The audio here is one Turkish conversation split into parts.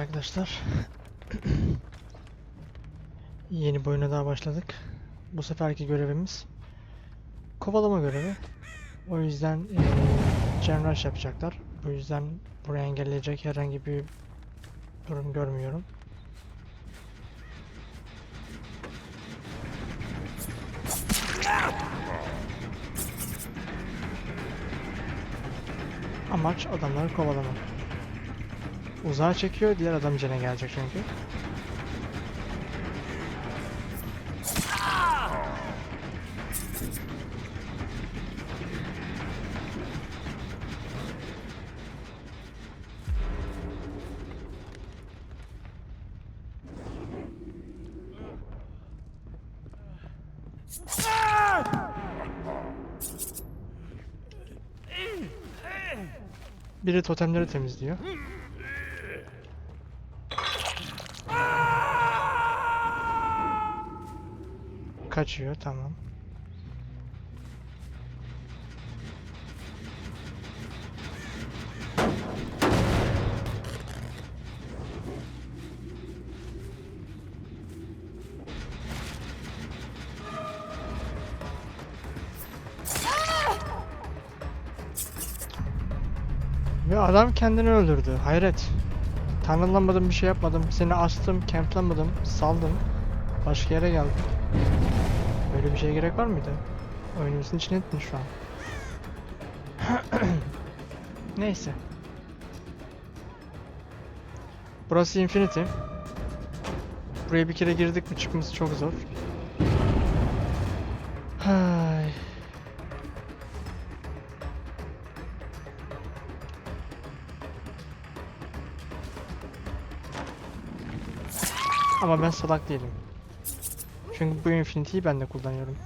arkadaşlar. Yeni bir oyuna daha başladık. Bu seferki görevimiz kovalama görevi. O yüzden Rush yapacaklar. Bu yüzden burayı engelleyecek herhangi bir durum görmüyorum. Amaç adamları kovalamak. Uzağa çekiyor, diğer adam cene gelecek çünkü. Biri totemleri temizliyor. Kaçıyor tamam. Ve adam kendini öldürdü. Hayret. Tanrılanmadım bir şey yapmadım. Seni astım, kemplamadım, saldım. Başka yere geldim. Böyle bir şeye gerek var mıydı? Oyunumuzun içine ettin şu an. Neyse. Burası Infinity. Buraya bir kere girdik mi çıkması çok zor. Hay. Ama ben salak değilim. Çünkü bu Infinity'yi ben de kullanıyorum.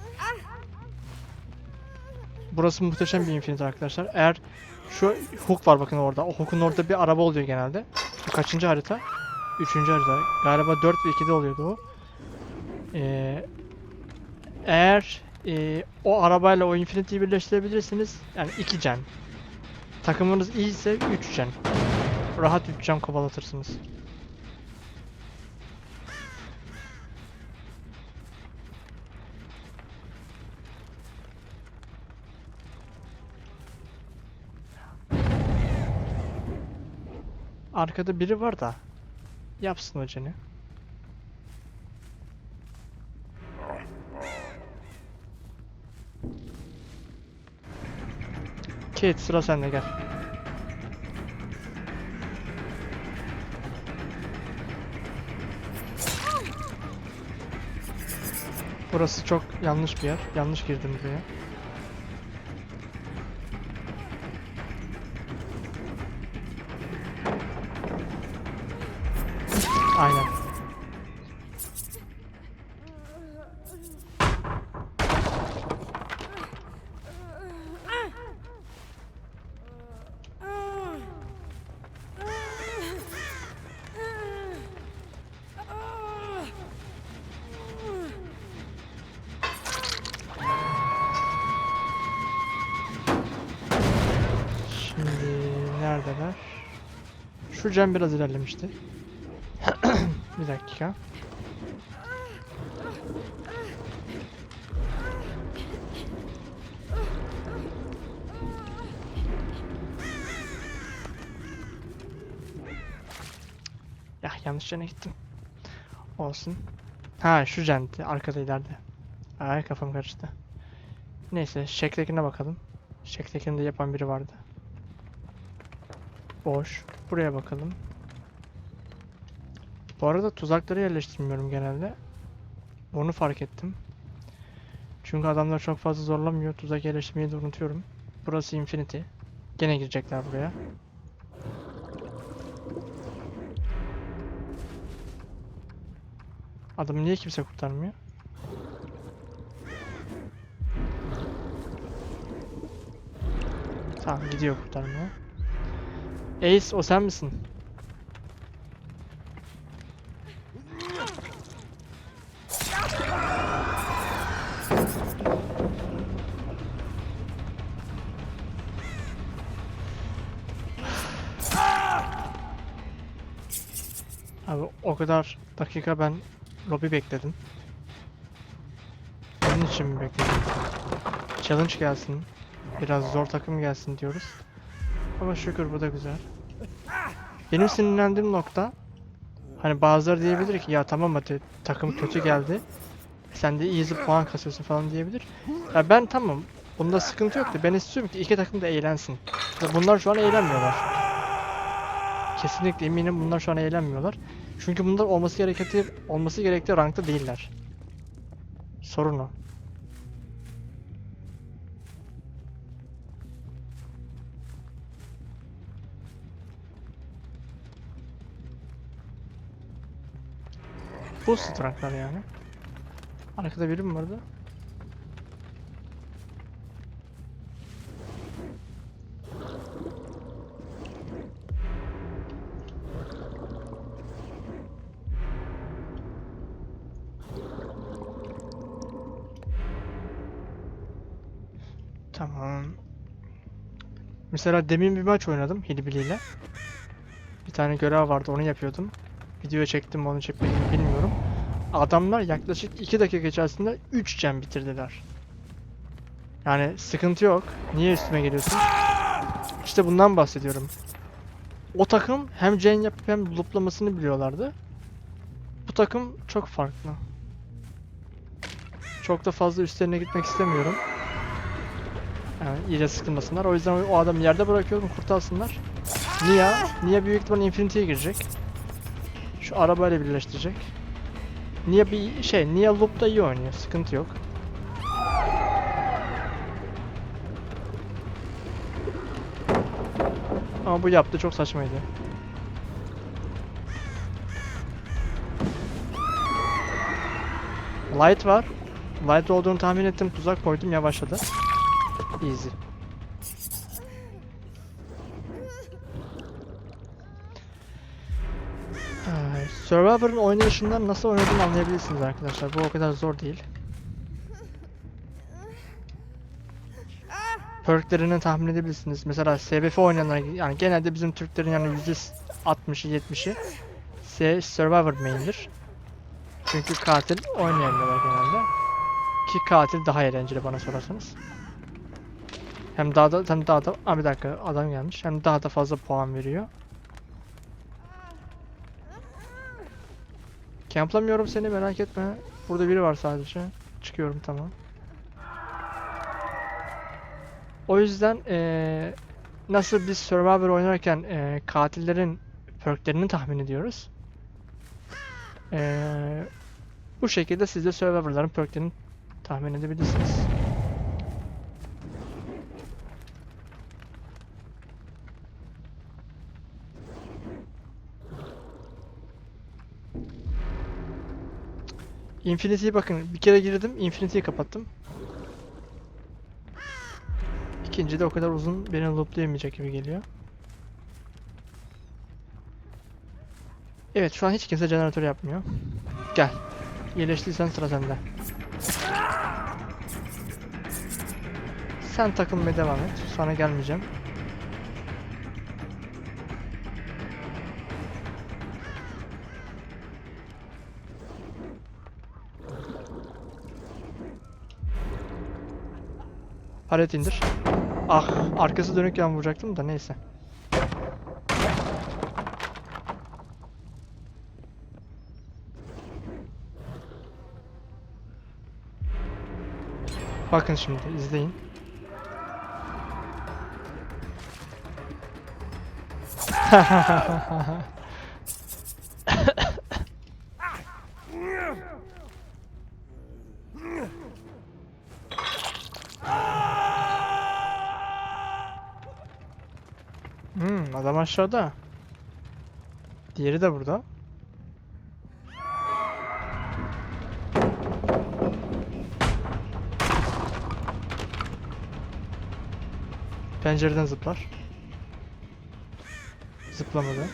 Burası muhteşem bir Infinity arkadaşlar. Eğer şu hook var bakın orada. O hook'un orada bir araba oluyor genelde. Bu kaçıncı harita? Üçüncü harita. Galiba 4 ve 2'de oluyordu o. Ee, eğer e, o arabayla o Infinity'yi birleştirebilirsiniz. Yani 2 can. Takımınız iyiyse 3 can. Rahat 3 can kovalatırsınız. Arkada biri var da yapsın hocanı. Kate sıra sende gel. Burası çok yanlış bir yer. Yanlış girdim buraya. Neredeler? Şu cam biraz ilerlemişti. Bir dakika. Ya yanlış yana gittim. Olsun. Ha şu centi arkada ileride. Ay kafam karıştı. Neyse şektekine bakalım. Şektekini de yapan biri vardı. Boş. Buraya bakalım. Bu arada tuzakları yerleştirmiyorum genelde. Onu fark ettim. Çünkü adamlar çok fazla zorlamıyor. Tuzak yerleştirmeyi de unutuyorum. Burası Infinity. Gene girecekler buraya. Adamı niye kimse kurtarmıyor? Tamam gidiyor kurtarmaya. Ace o sen misin? o kadar dakika ben lobby bekledim. Bunun için mi bekledim? Challenge gelsin. Biraz zor takım gelsin diyoruz. Ama şükür bu da güzel. Benim sinirlendiğim nokta hani bazıları diyebilir ki ya tamam hadi takım kötü geldi. Sen de easy puan kasıyorsun falan diyebilir. Ya ben tamam. Bunda sıkıntı yok da ben istiyorum ki iki takım da eğlensin. Bunlar şu an eğlenmiyorlar. Kesinlikle eminim bunlar şu an eğlenmiyorlar. Çünkü bunlar olması gerektiği olması gerektiği rankta değiller. Sorun o. Bu ranklar yani. Arkada biri mi vardı? Tamam. Mesela demin bir maç oynadım Hilbili ile. Bir tane görev vardı onu yapıyordum. Video çektim onu çekmedim mi bilmiyorum. Adamlar yaklaşık 2 dakika içerisinde 3 gem bitirdiler. Yani sıkıntı yok. Niye üstüme geliyorsun? İşte bundan bahsediyorum. O takım hem gen yapıp hem looplamasını biliyorlardı. Bu takım çok farklı. Çok da fazla üstlerine gitmek istemiyorum. Yani iyice sıkılmasınlar. O yüzden o, adamı yerde bırakıyorum kurtarsınlar. Niye? Niye büyük ihtimal Infinity'ye girecek? Şu arabayla birleştirecek. Niye bir şey, Niye loop'ta iyi oynuyor. Sıkıntı yok. Ama bu yaptı çok saçmaydı. Light var. Light olduğunu tahmin ettim. Tuzak koydum yavaşladı. Easy. Survivor'ın oynayışından nasıl oynadığını anlayabilirsiniz arkadaşlar. Bu o kadar zor değil. Perklerini tahmin edebilirsiniz. Mesela SBF oynayanlar yani genelde bizim Türklerin yani %60'ı 70'i S Survivor main'dir. Çünkü katil oynayamıyorlar genelde. Ki katil daha eğlenceli bana sorarsanız. Hem daha da hem daha da Aa, bir dakika adam gelmiş. Hem daha da fazla puan veriyor. Camplamıyorum seni merak etme. Burada biri var sadece. Çıkıyorum tamam. O yüzden eee, nasıl biz Survivor oynarken eee, katillerin perklerini tahmin ediyoruz. Eee, bu şekilde siz de Survivor'ların perklerini tahmin edebilirsiniz. Infinity'ye bakın. Bir kere girdim, Infinity'yi kapattım. İkinci de o kadar uzun beni looplayamayacak gibi geliyor. Evet, şu an hiç kimse jeneratör yapmıyor. Gel. İyileştiysen sıra sende. Sen takılmaya devam et. Sana gelmeyeceğim. Palet indir. Ah, arkası dönükken vuracaktım da neyse. Bakın şimdi, izleyin. adam aşağıda. Diğeri de burada. Pencereden zıplar. Zıplamadı.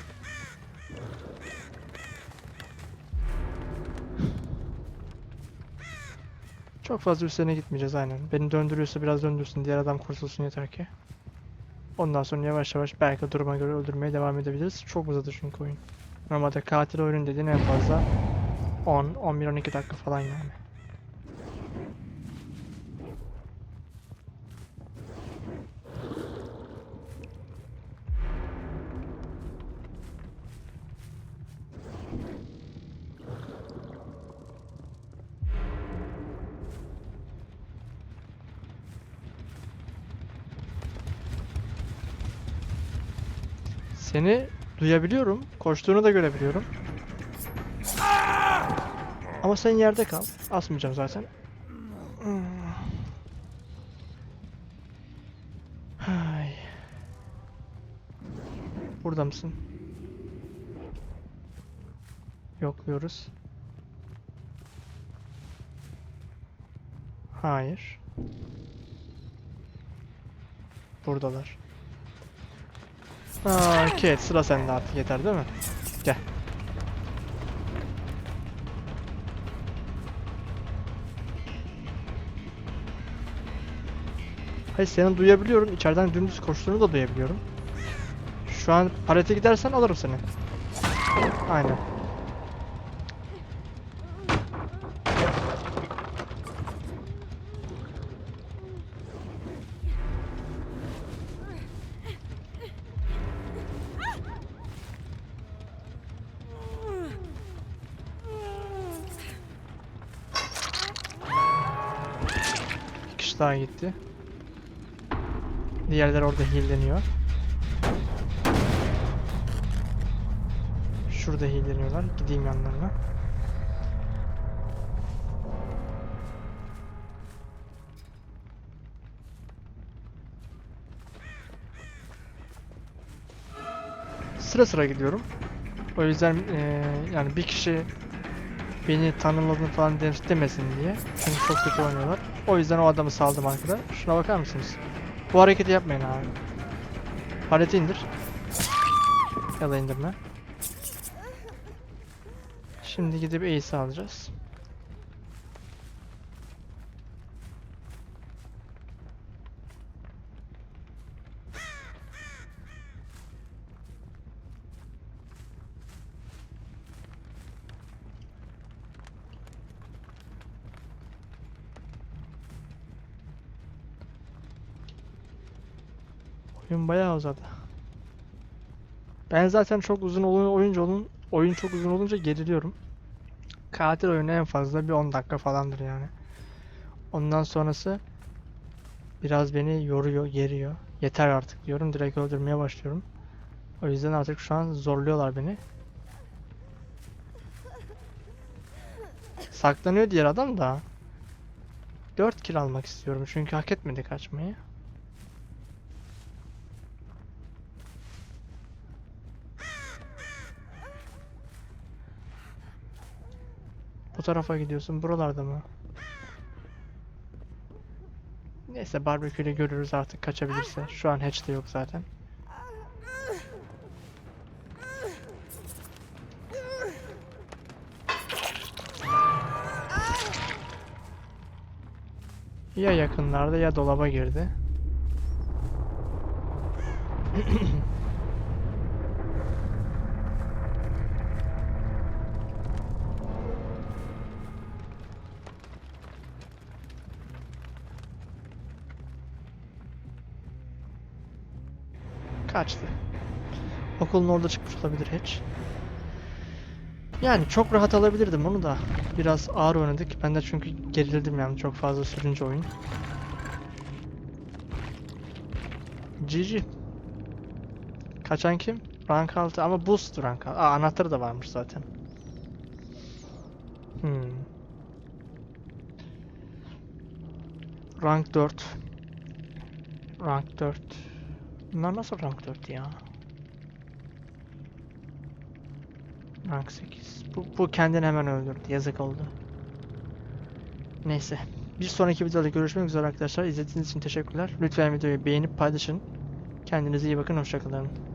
Çok fazla üstlerine gitmeyeceğiz aynen. Beni döndürüyorsa biraz döndürsün. Diğer adam kurtulsun yeter ki. Ondan sonra yavaş yavaş belki duruma göre öldürmeye devam edebiliriz. Çok uzadı çünkü oyun. Normalde katil oyunun dediğin en fazla 10, 11, 12 dakika falan yani. Seni duyabiliyorum. Koştuğunu da görebiliyorum. Ama sen yerde kal. Asmayacağım zaten. Hay. Burada mısın? Yokluyoruz. Hayır. Buradalar. Aa, Kate sıra sende artık yeter değil mi? Gel. Hayır seni duyabiliyorum. İçeriden dümdüz koştuğunu da duyabiliyorum. Şu an palete gidersen alırım seni. Aynen. Daha gitti. Diğerler orada healleniyor. Şurada healleniyorlar. Gideyim yanlarına. Sıra sıra gidiyorum. O yüzden eee, yani bir kişi beni tanımadığını falan de- demesin diye. Çünkü çok kötü oynuyorlar. O yüzden o adamı saldım arkada. Şuna bakar mısınız? Bu hareketi yapmayın abi. Paleti indir. Ya da indirme. Şimdi gidip Ace'i alacağız. Oyun bayağı uzadı. Ben zaten çok uzun oyun oyuncu olun oyun çok uzun olunca geriliyorum. Katil oyunu en fazla bir 10 dakika falandır yani. Ondan sonrası biraz beni yoruyor, geriyor. Yeter artık diyorum. Direkt öldürmeye başlıyorum. O yüzden artık şu an zorluyorlar beni. Saklanıyor diğer adam da. 4 kill almak istiyorum çünkü hak etmedi kaçmayı. Bu tarafa gidiyorsun. Buralarda mı? Neyse barbeküyle görürüz artık kaçabilirse. Şu an hatch de yok zaten. Ya yakınlarda ya dolaba girdi. Kaçtı. Okulun orada çıkmış olabilir hiç. Yani çok rahat alabilirdim onu da. Biraz ağır oynadık. Ben de çünkü gerildim yani çok fazla sürünce oyun. GG. Kaçan kim? Rank 6 ama boost rank 6. Aa anahtarı da varmış zaten. Hmm. Rank 4. Rank 4. Bunlar nasıl rank 4 ya? Rank 8. Bu, bu kendini hemen öldürdü. Yazık oldu. Neyse. Bir sonraki videoda görüşmek üzere arkadaşlar. İzlediğiniz için teşekkürler. Lütfen videoyu beğenip paylaşın. Kendinize iyi bakın. Hoşçakalın.